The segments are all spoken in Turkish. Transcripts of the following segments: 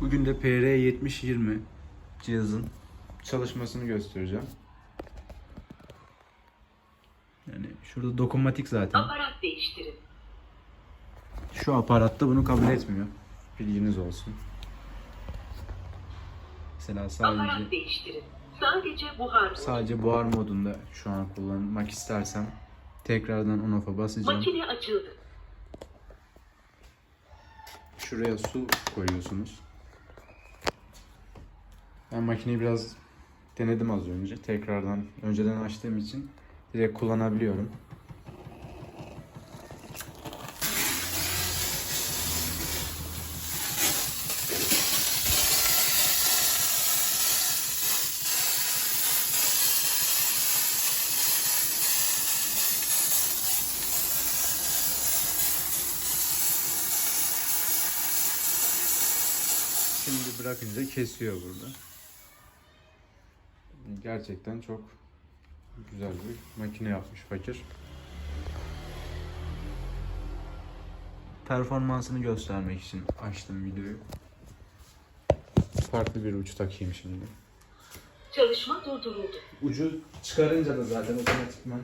Bugün de PR7020 cihazın çalışmasını göstereceğim. Yani şurada dokunmatik zaten. Aparat değiştirin. Şu aparatta bunu kabul etmiyor. Bilginiz olsun. Mesela sadece Aparat değiştirin. Sadece buhar sadece buhar modunda şu an kullanmak istersem tekrardan on off'a basacağım. Makine açıldı. Şuraya su koyuyorsunuz. Ben makineyi biraz denedim az önce. Tekrardan önceden açtığım için direkt kullanabiliyorum. Şimdi bırakınca kesiyor burada. Gerçekten çok güzel bir makine yapmış fakir. Performansını göstermek için açtım videoyu. Farklı bir uç takayım şimdi. Çalışma durduruldu. Ucu çıkarınca da zaten otomatikman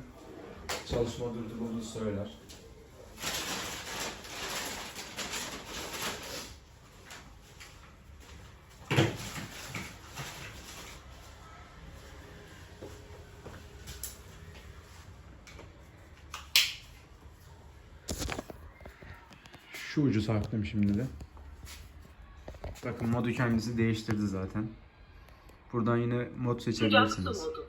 çalışma durdurulduğunu söyler. Şu ucu taktım şimdi de. Bakın modu kendisi değiştirdi zaten. Buradan yine mod seçebilirsiniz. modu.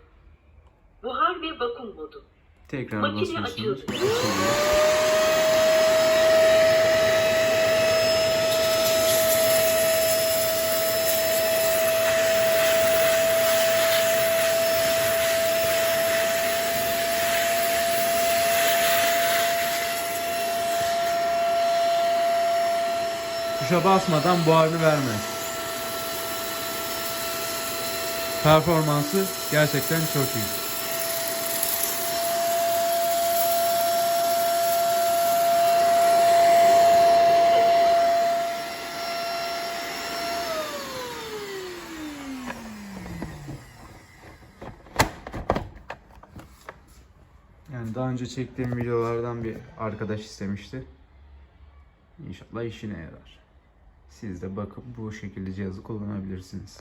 Buhar ve vakum modu. Tekrar Makine basıyorsunuz. açıldı. Tuşa basmadan buharını vermez. Performansı gerçekten çok iyi. Yani daha önce çektiğim videolardan bir arkadaş istemişti. İnşallah işine yarar. Siz de bakıp bu şekilde cihazı kullanabilirsiniz.